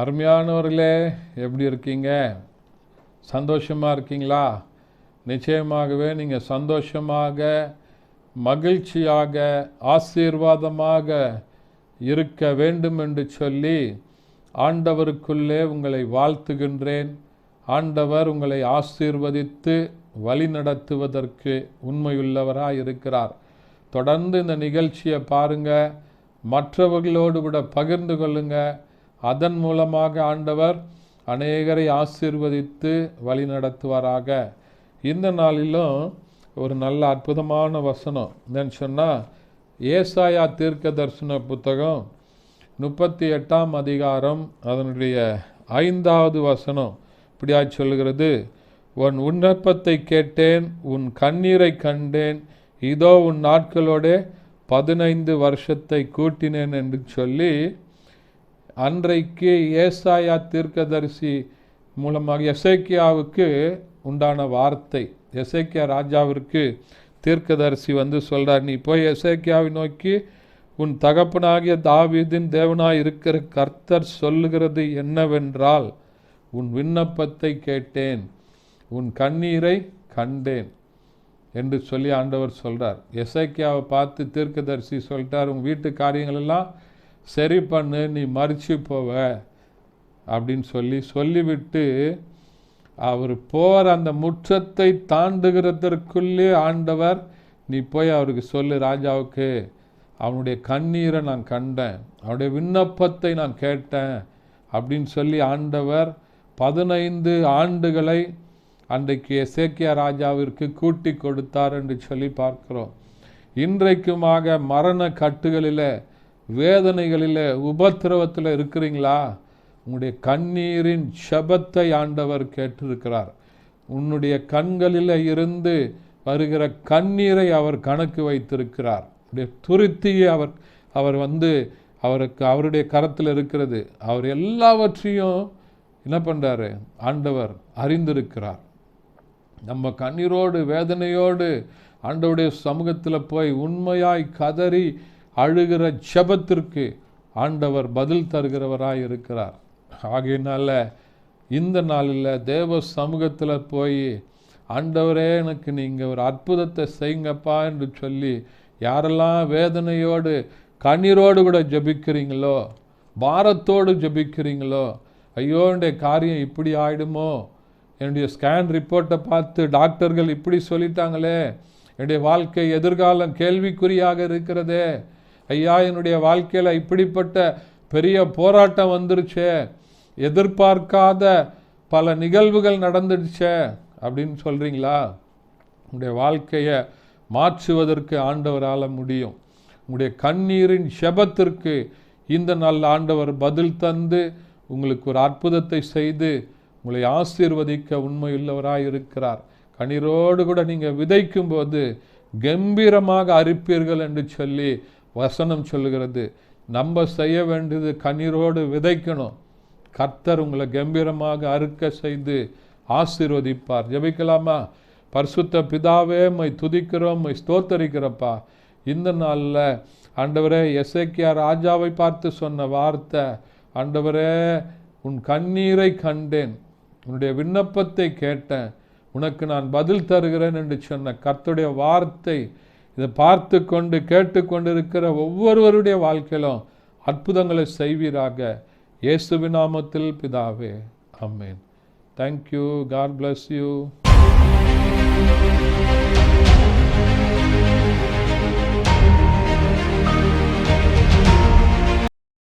அருமையானவர்களே எப்படி இருக்கீங்க? சந்தோஷமாக இருக்கீங்களா? நிச்சயமாகவே நீங்கள் சந்தோஷமாக மகிழ்ச்சியாக ஆசீர்வாதமாக இருக்க வேண்டும் என்று சொல்லி ஆண்டவருக்குள்ளே உங்களை வாழ்த்துகின்றேன். ஆண்டவர் உங்களை ஆசீர்வதித்து வழி நடத்துவதற்கு உண்மையுள்ளவராக இருக்கிறார். தொடர்ந்து இந்த நிகழ்ச்சியை பாருங்கள் மற்றவர்களோடு கூட பகிர்ந்து கொள்ளுங்கள் அதன் மூலமாக ஆண்டவர் அநேகரை ஆசீர்வதித்து வழி நடத்துவாராக. இந்த நாளிலும் ஒரு நல்ல அற்புதமான வசனம். என்னன்னு சொன்னால் ஏசாயா தீர்க்க தரிசன புத்தகம் முப்பத்தி எட்டாம் அதிகாரம் அதனுடைய ஐந்தாவது வசனம். இப்படியா சொல்கிறது உன் விண்ணப்பத்தை கேட்டேன் உன் கண்ணீரை கண்டேன். இதோ உன் நாட்களோட பதினைந்து வருஷத்தை கூட்டினேன் என்று சொல்லி அன்றைக்கு ஏசாயா தீர்க்கதரிசி மூலமாக எசேக்கியாவுக்கு உண்டான வார்த்தை எசேக்கியா ராஜாவிற்கு தீர்க்கதரிசி வந்து சொல்கிறார் நீ போய் எசேக்கியாவை நோக்கி உன் தகப்பனாகிய தாவீதின் தேவனாய் இருக்கிற கர்த்தர் சொல்லுகிறது என்னவென்றால் உன் விண்ணப்பத்தை கேட்டேன் உன் கண்ணீரை கண்டேன் என்று சொல்லி ஆண்டவர் சொல்கிறார் எசைக்கியாவை பார்த்து தீர்க்கதரிசி சொல்லிட்டார் உன் வீட்டு காரியங்களெல்லாம் சரி பண்ணு நீ மறிச்சு போவ அப்படின்னு சொல்லி சொல்லிவிட்டு அவர் போகிற அந்த முற்றத்தை தாண்டுகிறதற்குள்ளே ஆண்டவர் நீ போய் அவருக்கு சொல்லு ராஜாவுக்கு அவனுடைய கண்ணீரை நான் கண்டேன் அவனுடைய விண்ணப்பத்தை நான் கேட்டேன் அப்படின்னு சொல்லி ஆண்டவர் பதினைந்து ஆண்டுகளை அன்றைக்கு எசேக்கியா ராஜாவிற்கு கூட்டி கொடுத்தார் என்று சொல்லி பார்க்கிறோம். இன்றைக்குமாக மரண கட்டுகளில் வேதனைகளில் உபத்திரவத்தில் இருக்கிறீங்களா? உன்னுடைய கண்ணீரின் செபத்தை ஆண்டவர் கேட்டிருக்கிறார். உன்னுடைய கண்களில் இருந்து வருகிற கண்ணீரை அவர் கணக்கு வைத்திருக்கிறார். உடைய துருத்தியை அவர் அவர் வந்து அவருக்கு அவருடைய கரத்தில் இருக்கிறது. அவர் எல்லாவற்றையும் என்ன பண்ணுறாரு ஆண்டவர் அறிந்திருக்கிறார். நம்ம கண்ணீரோடு வேதனையோடு ஆண்டவருடைய சமூகத்தில் போய் உண்மையாய் கதறி அழுகிற ஜெபத்திற்கு ஆண்டவர் பதில் தருகிறவராக இருக்கிறார் ஆகையினால இந்த நாளில் தேவ சமூகத்தில் போய் ஆண்டவரே எனக்கு நீங்கள் ஒரு அற்புதத்தை செய்யுங்கப்பா என்று சொல்லி யாரெல்லாம் வேதனையோடு கண்ணீரோடு கூட ஜெபிக்கிறீங்களோ பாரத்தோடு ஜெபிக்கிறீங்களோ ஐயோ என்னுடைய காரியம் இப்படி ஆயிடுமோ? என்னுடைய ஸ்கேன் ரிப்போர்ட்டை பார்த்து டாக்டர்கள் இப்படி சொல்லிட்டாங்களே என்னுடைய வாழ்க்கை எதிர்காலம் கேள்விக்குறியாக இருக்கிறதே ஐயா என்னுடைய வாழ்க்கையில் இப்படிப்பட்ட பெரிய போராட்டம் வந்துருச்சே. எதிர்பார்க்காத பல நிகழ்வுகள் நடந்துடுச்சே அப்படின்னு சொல்கிறீங்களா உங்களுடைய வாழ்க்கையை மாற்றுவதற்கு ஆண்டவரால் முடியும். உங்களுடைய கண்ணீரின் செபத்திற்கு இந்த நாள் ஆண்டவர் பதில் தந்து உங்களுக்கு ஒரு அற்புதத்தை செய்து உங்களை ஆசீர்வதிக்க உண்மையுள்ளவராக இருக்கிறார் கண்ணீரோடு கூட நீங்கள் விதைக்கும் போது கம்பீரமாக அரிப்பீர்கள் என்று சொல்லி வசனம் சொல்லுகிறது. நம்ம செய்ய வேண்டியது கண்ணீரோடு விதைக்கணும். கர்த்தர் உங்களை கம்பீரமாக அறுக்க செய்து ஆசீர்வதிப்பார். ஜெபிக்கலாமா? பரிசுத்த பிதாவே மை துதிக்கிறோம் மை ஸ்தோத்தரிக்கிறப்பா. இந்த நாளில் ஆண்டவரே எஸ்ஐக்கியா ராஜாவை பார்த்து சொன்ன வார்த்தை ஆண்டவரே உன் கண்ணீரை கண்டேன் உன்னுடைய விண்ணப்பத்தை கேட்டேன் உனக்கு நான் பதில் தருகிறேன் என்று சொன்ன கர்த்தருடைய வார்த்தை இதை பார்த்து கொண்டு கேட்டுக்கொண்டிருக்கிற ஒவ்வொருவருடைய வாழ்க்கையிலும் அற்புதங்களை செய்வீராக. இயேசுவி நாமத்தில் பிதாவே. Amen thank you God bless you